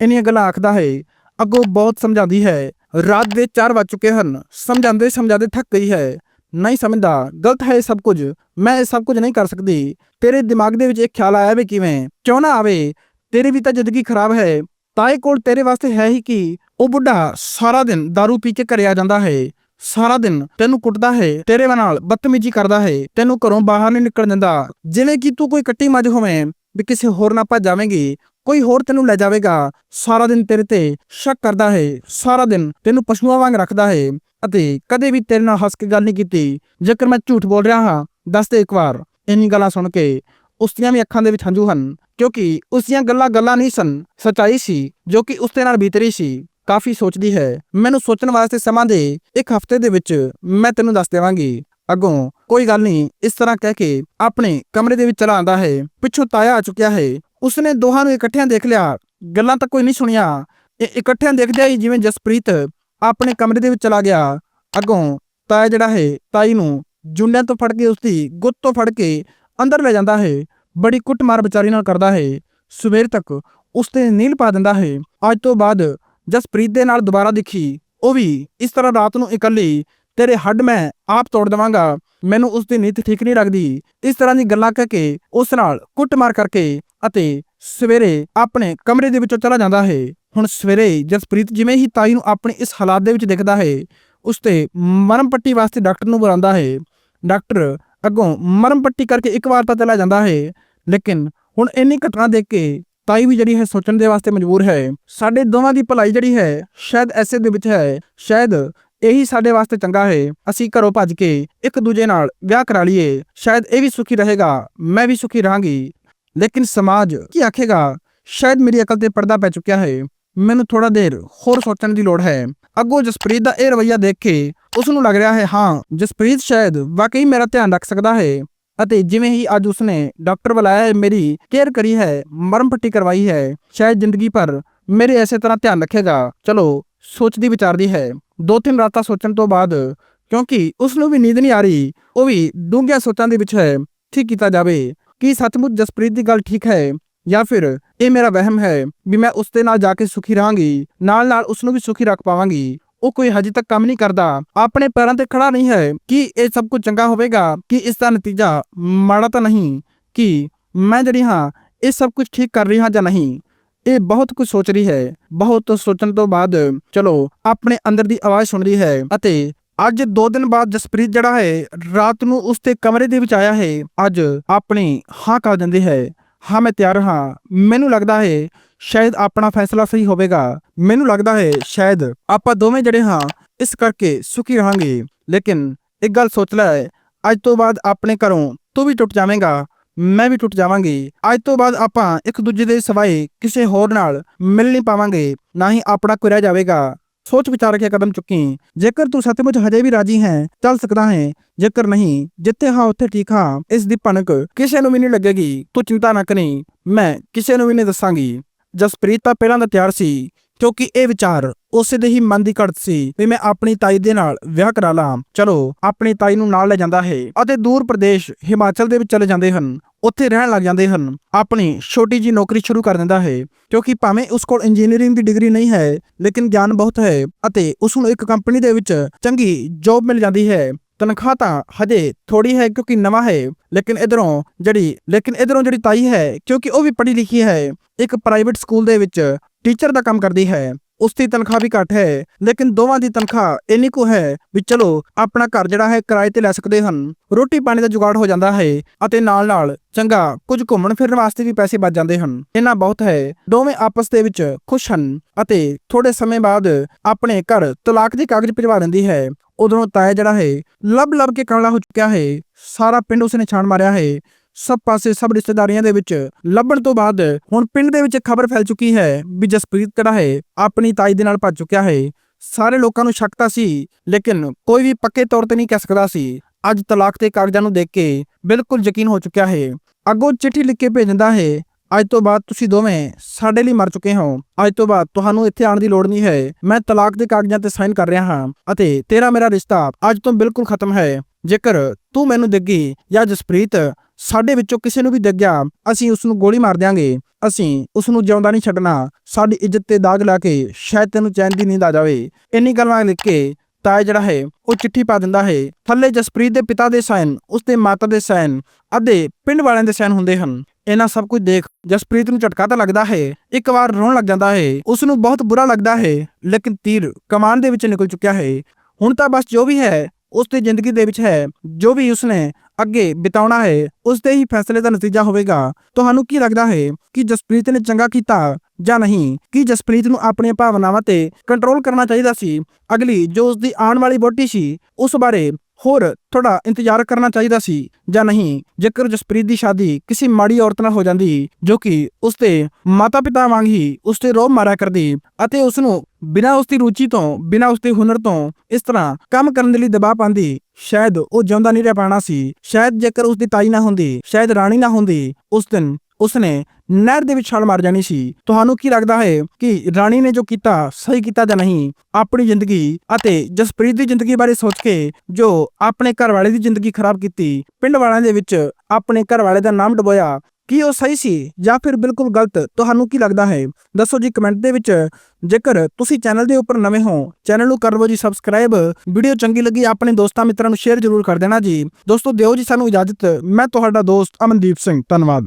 ਇੰਨੀਆਂ ਗੱਲਾਂ ਆਖਦਾ ਹੈ, ਅੱਗੋਂ ਬਹੁਤ ਸਮਝਾਉਂਦੀ ਹੈ ਰਾਤ ਦੇ 4 ਵੱਜ ਚੁੱਕੇ ਹਨ। ਸਮਝਾਉਂਦੇ ਸਮਝਾਉਂਦੇ ਥੱਕ ਗਈ ਹੈ। ਨਹੀਂ ਸਮਝਦਾ, ਗਲਤ ਹੈ ਇਹ ਸਭ ਕੁਝ। ਮੈਂ ਇਹ ਸਭ ਕੁਝ ਨਹੀਂ ਕਰ ਸਕਦੀ। ਤੇਰੇ ਦਿਮਾਗ ਦੇ ਵਿੱਚ ਇੱਕ ਖਿਆਲ ਆਇਆ ਵੀ ਕਿਵੇਂ? ਕਿਉਂ ਨਾ ਆਵੇ? ਤੇਰੀ ਵੀ ਤਾਂ ਜ਼ਿੰਦਗੀ ਖਰਾਬ ਹੈ। ਤਾਏ ਕੋਲ ਤੇਰੇ ਵਾਸਤੇ ਹੈ ਹੀ ਕੀ? ਉਹ ਬੁੱਢਾ ਸਾਰਾ ਦਿਨ दारू ਪੀ ਕੇ ਘਰੇ ਆ ਜਾਂਦਾ ਹੈ। ਸਾਰਾ ਦਿਨ ਤੈਨੂੰ ਕੁੱਟਦਾ ਹੈ। ਤੇਰੇ ਨਾਲ ਬਦਤਮੀਜ਼ੀ ਕਰਦਾ ਹੈ। ਤੈਨੂੰ ਘਰੋਂ ਬਾਹਰ ਨਹੀਂ ਨਿਕਲਣ ਦਿੰਦਾ। ਜਿਵੇਂ ਕਿ ਤੂੰ ਕੋਈ ਕੱਟੀ ਮੱਝ ਹੋਵੇਂ, ਵੀ ਕਿਸੇ ਹੋਰ ਨਾਲ ਭੱਜ ਜਾਵੇਂਗੀ ਕੋਈ ਹੋਰ ਤੈਨੂੰ ਲੈ ਜਾਵੇਗਾ। ਸਾਰਾ ਦਿਨ ਤੇਰੇ ਤੇ ਸ਼ੱਕ ਕਰਦਾ ਹੈ। ਸਾਰਾ ਦਿਨ ਤੈਨੂੰ ਪਸ਼ੂਆਂ ਵਾਂਗ ਰੱਖਦਾ ਹੈ ਅਤੇ ਕਦੇ ਵੀ ਤੇਰੇ ਨਾਲ ਹੱਸ ਕੇ ਗੱਲ ਨਹੀਂ ਕੀਤੀ। ਜੇਕਰ ਮੈਂ ਝੂਠ ਬੋਲ ਰਿਹਾ ਹਾਂ, ਦੱਸ ਦੇ ਇੱਕ ਵਾਰ। ਇੰਨੀ ਗੱਲਾਂ ਸੁਣ ਕੇ ਉਸ ਦੀਆਂ ਵੀ ਅੱਖਾਂ ਦੇ ਵਿੱਚ ਹੰਝੂ ਹਨ, ਕਿਉਂਕਿ ਉਸ ਦੀਆਂ ਗੱਲਾਂ ਗੱਲਾਂ ਨਹੀਂ ਸਨ। ਸਚਾਈ ਸੀ, ਜੋ ਕਿ ਉਸ ਦੇ ਨਾਲ ਬੀਤਰੀ ਸੀ। ਕਾਫੀ ਸੋਚਦੀ ਹੈ। ਮੈਨੂੰ ਸੋਚਣ ਵਾਸਤੇ ਸਮਾਂ ਦੇ ਇੱਕ ਹਫ਼ਤੇ ਦੇ ਵਿੱਚ ਮੈਂ ਤੈਨੂੰ ਦੱਸ ਦੇਵਾਂਗੀ। ਅੱਗੋਂ ਕੋਈ ਗੱਲ ਨਹੀਂ, ਇਸ ਤਰ੍ਹਾਂ ਕਹਿ ਕੇ ਆਪਣੇ ਕਮਰੇ ਦੇ ਵਿੱਚ ਚਲਾ ਆਂਦਾ ਹੈ। ਪਿੱਛੋਂ ਤਾਇਆ ਆ ਚੁੱਕਿਆ ਹੈ। ਉਸਨੇ ਦੋਹਾਂ ਨੂੰ ਇਕੱਠਿਆਂ ਦੇਖ ਲਿਆ। ਗੱਲਾਂ ਤਾਂ ਕੋਈ ਨਹੀਂ ਸੁਣੀਆਂ। ਇਹ ਇਕੱਠਿਆਂ ਦੇਖਦਿਆਂ ਹੀ ਜਿਵੇਂ ਜਸਪ੍ਰੀਤ ਆਪਣੇ ਕਮਰੇ ਦੇ ਵਿੱਚ ਚਲਾ ਗਿਆ। ਅੱਗੋਂ ਤਾਇਆ ਜਿਹੜਾ ਹੈ, ਤਾਈ ਨੂੰ ਜੁੰਡਿਆਂ ਤੋਂ ਫੜ ਕੇ ਉਸਦੀ ਗੁੱਤ ਤੋਂ ਫੜ ਕੇ ਅੰਦਰ ਲੈ ਜਾਂਦਾ ਹੈ। ਬੜੀ ਕੁੱਟਮਾਰ ਵਿਚਾਰੀ ਨਾਲ ਕਰਦਾ ਹੈ। ਸਵੇਰ ਤੱਕ ਉਸ ਤੇ ਨੀਲ ਪਾ ਦਿੰਦਾ ਹੈ। ਅੱਜ ਤੋਂ ਬਾਅਦ ਜਸਪ੍ਰੀਤ ਦੇ ਨਾਲ ਦੁਬਾਰਾ ਦਿਖੀ, ਉਹ ਵੀ ਇਸ ਤਰ੍ਹਾਂ ਰਾਤ ਨੂੰ ਇਕੱਲੀ, ਤੇਰੇ ਹੱਡ ਮੈਂ ਆਪ ਤੋੜ ਦੇਵਾਂਗਾ। ਮੈਨੂੰ ਉਸ ਦੀ ਨੀਤ ਠੀਕ ਨਹੀਂ ਲੱਗਦੀ। ਇਸ ਤਰ੍ਹਾਂ ਦੀ ਗੱਲਾਂ ਕਹਿ ਕੇ ਉਸ ਨਾਲ ਕੁੱਟਮਾਰ ਕਰਕੇ ਅਤੇ ਸਵੇਰੇ ਆਪਣੇ ਕਮਰੇ ਦੇ ਵਿੱਚੋਂ ਚਲਾ ਜਾਂਦਾ ਹੈ। ਹੁਣ ਸਵੇਰੇ ਜਸਪ੍ਰੀਤ ਜਿਵੇਂ ਹੀ ਤਾਈ ਨੂੰ ਆਪਣੇ ਇਸ ਹਾਲਾਤ ਦੇ ਵਿੱਚ ਦੇਖਦਾ ਹੈ, ਉਸ ਤੇ ਮਰਮ ਪੱਟੀ ਵਾਸਤੇ ਡਾਕਟਰ ਨੂੰ ਬੁਲਾਉਂਦਾ ਹੈ। ਡਾਕਟਰ ਅੱਗੋਂ ਮਰਮ ਪੱਟੀ ਕਰਕੇ ਇੱਕ ਵਾਰ ਤਾਂ ਚਲਾ ਜਾਂਦਾ ਹੈ, ਲੇਕਿਨ ਹੁਣ ਇੰਨੀ ਘਟਨਾ ਦੇਖ ਕੇ ਤਾਈ ਵੀ ਜਿਹੜੀ ਹੈ ਸੋਚਣ ਦੇ ਵਾਸਤੇ ਮਜਬੂਰ ਹੈ। ਸਾਡੇ ਦੋਵਾਂ ਦੀ ਭਲਾਈ ਜਿਹੜੀ ਹੈ ਸ਼ਾਇਦ ਐਸੇ ਦੇ ਵਿੱਚ ਹੈ, ਸ਼ਾਇਦ ਇਹੀ ਸਾਡੇ ਵਾਸਤੇ ਚੰਗਾ ਹੈ। ਅਸੀਂ ਘਰੋਂ ਭੱਜ ਕੇ ਇੱਕ ਦੂਜੇ ਨਾਲ ਵਿਆਹ ਕਰਾ ਲਈਏ, ਸ਼ਾਇਦ ਇਹ ਵੀ ਸੁਖੀ ਰਹੇਗਾ, ਮੈਂ ਵੀ ਸੁਖੀ ਰਹਾਂਗੀ। ਲੇਕਿਨ ਸਮਾਜ ਕੀ ਆਖੇਗਾ? ਸ਼ਾਇਦ ਮੇਰੀ ਅਕਲ ਤੇ ਪਰਦਾ ਪੈ ਚੁੱਕਿਆ ਹੈ। ਮੈਨੂੰ ਥੋੜਾ ਦੇਰ ਹੋਰ ਸੋਚਣ ਦੀ ਲੋੜ ਹੈ। ਅੱਗੋਂ ਜਸਪ੍ਰੀਤ ਦਾ ਇਹ ਰਵੱਈਆ ਦੇਖ ਕੇ ਉਸ ਨੂੰ ਲੱਗ ਰਿਹਾ ਹੈ ਹਾਂ ਜਸਪ੍ਰੀਤ ਸ਼ਾਇਦ ਵਾਕਈ ਮੇਰਾ ਧਿਆਨ ਰੱਖ ਸਕਦਾ ਹੈ ਅਤੇ ਜਿਵੇਂ ਹੀ ਅੱਜ ਉਸਨੇ ਡਾਕਟਰ ਬੁਲਾਇਆ ਹੈ, ਮੇਰੀ ਕੇਅਰ ਕਰੀ ਹੈ ਮਰਮ ਪੱਟੀ ਕਰਵਾਈ ਹੈ ਸ਼ਾਇਦ ਜ਼ਿੰਦਗੀ ਭਰ ਮੇਰੇ ਐਸੇ ਤਰ੍ਹਾਂ ਧਿਆਨ ਰੱਖੇਗਾ। ਚਲੋ ਸੋਚਦੀ ਵਿਚਾਰਦੀ ਹੈ। ਦੋ ਤਿੰਨ ਰਾਤਾਂ ਸੋਚਣ ਤੋਂ ਬਾਅਦ ਕਿਉਂਕਿ ਉਸ ਨੂੰ ਵੀ ਨੀਂਦ ਨਹੀਂ ਆ ਰਹੀ ਉਹ ਵੀ ਡੂੰਘੀਆਂ ਸੋਚਾਂ ਦੇ ਵਿੱਚ ਹੈ ਠੀਕ ਕੀਤਾ ਜਾਵੇ। ਕੀ ਸੱਚਮੁੱਚ ਜਸਪ੍ਰੀਤ ਦੀ ਗੱਲ ਠੀਕ ਹੈ ਜਾਂ ਫਿਰ ਇਹ ਮੇਰਾ ਵਹਿਮ ਹੈ ਵੀ ਮੈਂ ਉਸ ਦੇ ਨਾਲ ਜਾ ਕੇ ਸੁਖੀ ਰਹਾਂਗੀ, ਨਾਲ ਨਾਲ ਉਸ ਨੂੰ ਵੀ ਸੁਖੀ ਰੱਖ ਪਾਵਾਂਗੀ। ਉਹ ਕੋਈ ਹਜੇ ਤੱਕ ਕੰਮ ਨਹੀਂ ਕਰਦਾ। ਆਪਣੇ ਪੈਰਾਂ ਤੇ ਖੜਾ ਨਹੀਂ ਹੈ ਕੀ ਇਹ ਸਭ ਕੁਝ ਚੰਗਾ ਹੋਵੇਗਾ, ਕਿ ਇਸ ਦਾ ਨਤੀਜਾ ਮਾੜਾ ਤਾਂ ਨਹੀਂ, ਕਿ ਮੈਂ ਜਿਹੜੀ ਹਾਂ, ਇਹ ਸਭ ਕੁਝ ਠੀਕ ਕਰ ਰਹੀ ਹਾਂ ਜਾਂ ਨਹੀਂ। ਇਹ ਬਹੁਤ ਕੁਝ ਸੋਚ ਰਹੀ ਹੈ। ਬਹੁਤ ਸੋਚਣ ਤੋਂ ਬਾਅਦ ਚਲੋ, ਆਪਣੇ ਅੰਦਰ ਦੀ ਆਵਾਜ਼ ਸੁਣ ਰਹੀ ਹੈ ਅਤੇ ਅੱਜ 2 ਦਿਨ ਬਾਅਦ ਜਸਪ੍ਰੀਤ ਜਿਹੜਾ ਹੈ, ਰਾਤ ਨੂੰ ਉਸਦੇ ਕਮਰੇ ਦੇ ਵਿੱਚ ਆਇਆ ਹੈ, ਅੱਜ ਆਪਣੀ ਹਾਂ ਕਰ ਦਿੰਦੀ ਹੈ। ਹਾਂ, ਮੈਂ ਤਿਆਰ ਹਾਂ। ਮੈਨੂੰ ਲੱਗਦਾ ਹੈ, ਸ਼ਾਇਦ ਆਪਣਾ ਫੈਸਲਾ ਸਹੀ ਹੋਵੇਗਾ। ਮੈਨੂੰ ਲੱਗਦਾ ਹੈ, ਸ਼ਾਇਦ ਆਪਾਂ ਦੋਵੇਂ ਜਿਹੜੇ ਹਾਂ, ਇਸ ਕਰਕੇ ਸੁਖੀ ਰਹਾਂਗੇ। ਲੇਕਿਨ ਇੱਕ ਗੱਲ ਸੋਚ ਲੈ, ਅੱਜ ਤੋਂ ਬਾਅਦ ਆਪਣੇ ਘਰੋਂ ਤੂੰ ਵੀ ਟੁੱਟ ਜਾਵੇਂਗਾ, ਮੈਂ ਵੀ ਟੁੱਟ ਜਾਵਾਂਗੀ। ਅੱਜ ਤੋਂ ਬਾਅਦ ਆਪਾਂ ਇੱਕ ਦੂਜੇ ਦੇ ਸਿਵਾਏ ਕਿਸੇ ਹੋਰ ਨਾਲ ਮਿਲ ਨਹੀਂ ਪਾਵਾਂਗੇ, ਨਾ ਹੀ ਆਪਣਾ ਕੋਈ ਰਹਿ ਜਾਵੇਗਾ। ਸੋਚ ਵਿਚਾਰ ਕੇ ਕਦਮ ਚੁੱਕੀ। ਜੇਕਰ ਤੂੰ ਸੱਚਮੁੱਚ ਹਜੇ ਵੀ ਰਾਜੀ ਹੈ, ਚੱਲ ਸਕਦਾ ਹੈ। ਜੇਕਰ ਨਹੀਂ, ਜਿੱਥੇ ਹਾਂ, ਉੱਥੇ ਠੀਕ ਹਾਂ। ਇਸ ਦੀ ਭਣਕ ਕਿਸੇ ਨੂੰ ਵੀ ਨਹੀਂ ਲੱਗੇਗੀ। ਤੂੰ ਚਿੰਤਾ ਨਾ ਕਰੀ। ਮੈਂ ਕਿਸੇ ਨੂੰ ਵੀ ਨਹੀਂ ਦੱਸਾਂਗੀ। ਜਸਪ੍ਰੀਤ ਤਾਂ ਪਹਿਲਾਂ ਦਾ ਤਿਆਰ ਸੀ, ਕਿਉਂਕਿ ਇਹ ਵਿਚਾਰ ਉਸੇ ਦੇ ਹੀ ਮਨ ਦੀ ਘੜਤ ਸੀ ਵੀ ਮੈਂ ਆਪਣੀ ਤਾਈ ਦੇ ਨਾਲ ਵਿਆਹ ਕਰਾ ਲਾਂ। ਚਲੋ, ਆਪਣੀ ਤਾਈ ਨੂੰ ਨਾਲ ਲੈ ਜਾਂਦਾ ਹੈ ਅਤੇ ਦੂਰ ਪ੍ਰਦੇਸ਼ ਹਿਮਾਚਲ ਦੇ ਵਿੱਚ ਚਲੇ ਜਾਂਦੇ ਹਨ। ਉੱਥੇ ਰਹਿਣ ਲੱਗ ਜਾਂਦੇ ਹਨ। ਆਪਣੀ ਛੋਟੀ ਜੀ ਨੌਕਰੀ ਸ਼ੁਰੂ ਕਰ ਦਿੰਦਾ ਹੈ, ਕਿਉਂਕਿ ਭਾਵੇਂ ਉਸ ਕੋਲ ਇੰਜੀਨੀਅਰਿੰਗ ਦੀ ਡਿਗਰੀ ਨਹੀਂ ਹੈ, ਲੇਕਿਨ ਗਿਆਨ ਬਹੁਤ ਹੈ ਅਤੇ ਉਸ ਨੂੰ ਇੱਕ ਕੰਪਨੀ ਦੇ ਵਿੱਚ ਚੰਗੀ ਜੌਬ ਮਿਲ ਜਾਂਦੀ ਹੈ। ਤਨਖਾਹ ਤਾਂ ਹਜੇ ਥੋੜੀ ਹੈ ਕਿਉਂਕਿ ਨਵਾਂ ਹੈ, ਲੇਕਿਨ ਇਧਰੋਂ ਜਿਹੜੀ, ਲੇਕਿਨ ਇਧਰੋਂ ਜਿਹੜੀ ਤਾਈ ਹੈ, ਕਿਉਂਕਿ ਉਹ ਵੀ ਪੜ੍ਹੀ ਲਿਖੀ ਹੈ, ਇੱਕ ਪ੍ਰਾਈਵੇਟ ਸਕੂਲ ਦੇ ਵਿੱਚ ਟੀਚਰ ਦਾ ਕੰਮ ਕਰਦੀ ਹੈ। ਉਸ ਦੀ ਤਨਖਾਹ ਵੀ ਘੱਟ ਹੈ, ਲੇਕਿਨ ਦੋਵਾਂ ਦੀ ਤਨਖਾਹ ਇੰਨੀ ਕੁ ਹੈ ਵੀ ਚਲੋ, ਆਪਣਾ ਘਰ ਜਿਹੜਾ ਹੈ ਕਿਰਾਏ ਤੇ ਲੈ ਸਕਦੇ ਹਨ। ਰੋਟੀ ਪਾਣੀ ਦਾ ਜੁਗਾੜ ਹੋ ਜਾਂਦਾ ਹੈ ਅਤੇ ਨਾਲ ਨਾਲ ਚੰਗਾ ਕੁਝ ਘੁੰਮਣ ਫਿਰਨ ਵਾਸਤੇ ਵੀ ਪੈਸੇ ਬਚ ਜਾਂਦੇ ਹਨ। ਇਹਨਾਂ ਬਹੁਤ ਹੈ, ਦੋਵੇਂ ਆਪਸ ਦੇ ਵਿੱਚ ਖੁਸ਼ ਹਨ ਅਤੇ ਥੋੜੇ ਸਮੇਂ ਬਾਅਦ ਆਪਣੇ ਘਰ ਤਲਾਕ ਦੇ ਕਾਗਜ਼ ਭਿਜਵਾ ਦਿੰਦੀ ਹੈ। ਉਦੋਂ ਤਾਇਆ ਜਿਹੜਾ ਹੈ ਲੱਭ ਲੱਭ ਕੇ ਕਮਲਾ ਹੋ ਚੁੱਕਿਆ ਹੈ। ਸਾਰਾ ਪਿੰਡ ਉਸਨੇ ਛਾਣ ਮਾਰਿਆ ਹੈ। ਸਭ ਪਾਸੇ, ਸਭ ਰਿਸ਼ਤੇਦਾਰੀਆਂ ਦੇ ਵਿੱਚ ਲੱਭਣ ਤੋਂ ਬਾਅਦ ਹੁਣ ਪਿੰਡ ਦੇ ਵਿੱਚ ਖਬਰ ਫੈਲ ਚੁੱਕੀ ਹੈ ਵੀ ਜਸਪ੍ਰੀਤ ਕਿਹੜਾ ਹੈ? ਆਪਣੀ ਤਾਈ ਦੇ ਨਾਲ ਭੱਜ ਚੁੱਕਿਆ ਹੈ। ਸਾਰੇ ਲੋਕਾਂ ਨੂੰ ਸ਼ੱਕ ਤਾਂ ਸੀ, ਲੇਕਿਨ ਕੋਈ ਵੀ ਪੱਕੇ ਤੌਰ ਤੇ ਨਹੀਂ ਕਹਿ ਸਕਦਾ ਸੀ। ਅੱਜ ਤਲਾਕ ਦੇ ਕਾਗਜ਼ਾਂ ਨੂੰ ਦੇਖ ਕੇ ਬਿਲਕੁਲ ਯਕੀਨ ਹੋ ਚੁੱਕਿਆ ਹੈ। ਅੱਗੋਂ ਚਿੱਠੀ ਲਿਖ ਕੇ ਭੇਜਦਾ ਹੈ, ਅੱਜ ਤੋਂ ਬਾਅਦ ਤੁਸੀਂ ਦੋਵੇਂ ਸਾਡੇ ਲਈ ਮਰ ਚੁੱਕੇ ਹੋ। ਅੱਜ ਤੋਂ ਬਾਅਦ ਤੁਹਾਨੂੰ ਇੱਥੇ ਆਉਣ ਦੀ ਲੋੜ ਨਹੀਂ ਹੈ। ਮੈਂ ਤਲਾਕ ਦੇ ਕਾਗਜ਼ਾਂ ਤੇ ਸਾਈਨ ਕਰ ਰਿਹਾ ਹਾਂ ਅਤੇ ਤੇਰਾ ਮੇਰਾ ਰਿਸ਼ਤਾ ਅੱਜ ਤੋਂ ਬਿਲਕੁਲ ਖਤਮ ਹੈ। ਜੇਕਰ ਤੂੰ ਮੈਨੂੰ ਦਿੱਗੀ ਜਾਂ ਜਸਪ੍ਰੀਤ ਸਾਡੇ ਵਿੱਚੋਂ ਕਿਸੇ ਨੂੰ ਵੀ ਲੱਗਿਆ ਅਸੀਂ ਉਸ ਨੂੰ ਗੋਲੀ ਮਾਰ ਦਿਆਂਗੇ। ਅਸੀਂ ਉਸ ਨੂੰ ਜਿਉਂਦਾ ਨਹੀਂ ਛੱਡਣਾ। ਸਾਡੀ ਇੱਜ਼ਤ ਤੇ ਦਾਗ ਲਾ ਕੇ ਸ਼ਾਇਦ ਤੈਨੂੰ ਚੈਨ ਦੀ ਨੀਂਦ ਆ ਜਾਵੇ। ਇੰਨੀ ਗੱਲਾਂ ਲਿਖ ਕੇ ਤਾਇਆ ਜਿਹੜਾ ਹੈ, ਉਹ ਚਿੱਠੀ ਪਾ ਦਿੰਦਾ ਹੈ। ਥੱਲੇ ਜਸਪ੍ਰੀਤ ਦੇ ਪਿਤਾ ਦੇ ਸਾਈਨ, ਉਸਦੇ ਮਾਤਾ ਦੇ ਸਾਈਨ ਅਤੇ ਪਿੰਡ ਵਾਲਿਆਂ ਦੇ ਸਾਈਨ ਹੁੰਦੇ ਹਨ। ਇਹਨਾਂ ਸਭ ਕੁਝ ਦੇਖ ਜਸਪ੍ਰੀਤ ਨੂੰ ਝਟਕਾ ਤਾਂ ਲੱਗਦਾ ਹੈ। ਇੱਕ ਵਾਰ ਰੋਣ ਲੱਗ ਜਾਂਦਾ ਹੈ। ਉਸ ਨੂੰ ਬਹੁਤ ਬੁਰਾ ਲੱਗਦਾ ਹੈ, ਲੇਕਿਨ ਤੀਰ ਕਮਾਨ ਦੇ ਵਿੱਚ ਨਿਕਲ ਚੁੱਕਿਆ ਹੈ। ਹੁਣ ਤਾਂ ਬਸ ਜੋ ਵੀ ਹੈ ਉਸ ਦੀ ਜ਼ਿੰਦਗੀ ਦੇ ਵਿੱਚ ਹੈ। ਜੋ ਵੀ ਉਸਨੇ ਅੱਗੇ ਬਿਤਾਉਣਾ ਹੈ, ਉਸ ਦੇ ਹੀ ਫੈਸਲੇ ਦਾ ਨਤੀਜਾ ਹੋਵੇਗਾ। ਤੁਹਾਨੂੰ ਕੀ ਲੱਗਦਾ ਹੈ ਕਿ ਜਸਪ੍ਰੀਤ ਨੇ ਚੰਗਾ ਕੀਤਾ ਜਾਂ ਨਹੀਂ? ਕਿ ਜਸਪ੍ਰੀਤ ਨੂੰ ਆਪਣੀਆਂ ਭਾਵਨਾਵਾਂ ਤੇ ਕੰਟਰੋਲ ਕਰਨਾ ਚਾਹੀਦਾ ਸੀ? ਅਗਲੀ ਜੋ ਉਸ ਦੀ ਆਉਣ ਵਾਲੀ ਵੋਟੀ ਸੀ, ਉਸ ਬਾਰੇ ਹੋਰ ਥੋੜਾ ਇੰਤਜ਼ਾਰ ਕਰਨਾ ਚਾਹੀਦਾ ਸੀ ਜਾਂ ਨਹੀਂ, ਜੇਕਰ ਜਸਪ੍ਰੀਤ ਦੀ ਸ਼ਾਦੀ ਕਿਸੇ ਮਾੜੀ ਔਰਤ ਨਾਲ ਹੋ ਜਾਂਦੀ, ਜੋ ਕਿ ਉਸਦੇ ਮਾਤਾ-ਪਿਤਾ ਵਾਂਗ ਹੀ ਉਸਤੇ ਰੋਬ ਮਾਰਿਆ ਕਰਦੀ ਅਤੇ ਉਸ ਨੂੰ ਬਿਨਾਂ ਉਸਦੀ ਰੁਚੀ ਤੋਂ, ਬਿਨਾਂ ਉਸਦੇ ਹੁਨਰ ਤੋਂ ਇਸ ਤਰ੍ਹਾਂ ਕੰਮ ਕਰਨ ਦੇ ਲਈ ਦਬਾਅ ਪਾਉਂਦੀ, ਸ਼ਾਇਦ ਉਹ ਜਿਉਂਦਾ ਨਹੀਂ ਰਹਿ ਪਾਣਾ ਸੀ, ਸ਼ਾਇਦ ਜੇਕਰ ਉਸਦੀ ਤਾਈ ਨਾ ਹੁੰਦੀ, ਸ਼ਾਇਦ ਰਾਣੀ ਨਾ ਹੁੰਦੀ, ਉਸ ਦਿਨ ਉਸਨੇ ਨਹਿਰ ਦੇ ਵਿੱਚ ਛਾਲ ਮਾਰ ਜਾਣੀ ਸੀ। ਤੁਹਾਨੂੰ ਕੀ ਲੱਗਦਾ ਹੈ ਕਿ ਰਾਣੀ ਨੇ ਜੋ ਕੀਤਾ, ਸਹੀ ਕੀਤਾ ਜਾਂ ਨਹੀਂ, ਆਪਣੀ ਜ਼ਿੰਦਗੀ ਅਤੇ ਜਸਪ੍ਰੀਤ ਦੀ ਜ਼ਿੰਦਗੀ ਬਾਰੇ ਸੋਚ ਕੇ ਜੋ ਆਪਣੇ ਘਰ ਵਾਲੇ ਦੀ ਜ਼ਿੰਦਗੀ ਖਰਾਬ ਕੀਤੀ, ਪਿੰਡ ਵਾਲਿਆਂ ਦੇ ਵਿੱਚ ਆਪਣੇ ਘਰ ਵਾਲੇ ਦਾ ਨਾਮ ਡਬੋਇਆ, ਕੀ ਉਹ ਸਹੀ ਸੀ ਜਾਂ ਫਿਰ ਬਿਲਕੁਲ ਗਲਤ? ਤੁਹਾਨੂੰ ਕੀ ਲੱਗਦਾ ਹੈ? ਦੱਸੋ ਜੀ ਕਮੈਂਟ ਦੇ ਵਿੱਚ। ਜੇਕਰ ਤੁਸੀਂ ਚੈਨਲ ਦੇ ਉੱਪਰ ਨਵੇਂ ਹੋ, ਚੈਨਲ ਨੂੰ ਕਰ ਲਓ ਜੀ ਸਬਸਕ੍ਰਾਈਬ। ਵੀਡੀਓ ਚੰਗੀ ਲੱਗੀ, ਆਪਣੇ ਦੋਸਤਾਂ ਮਿੱਤਰਾਂ ਨੂੰ ਸ਼ੇਅਰ ਜ਼ਰੂਰ ਕਰ ਦੇਣਾ ਜੀ। ਦੋਸਤੋ, ਦਿਓ ਜੀ ਸਾਨੂੰ ਇਜਾਜ਼ਤ। ਮੈਂ ਤੁਹਾਡਾ ਦੋਸਤ ਅਮਨਦੀਪ ਸਿੰਘ, ਧੰਨਵਾਦ।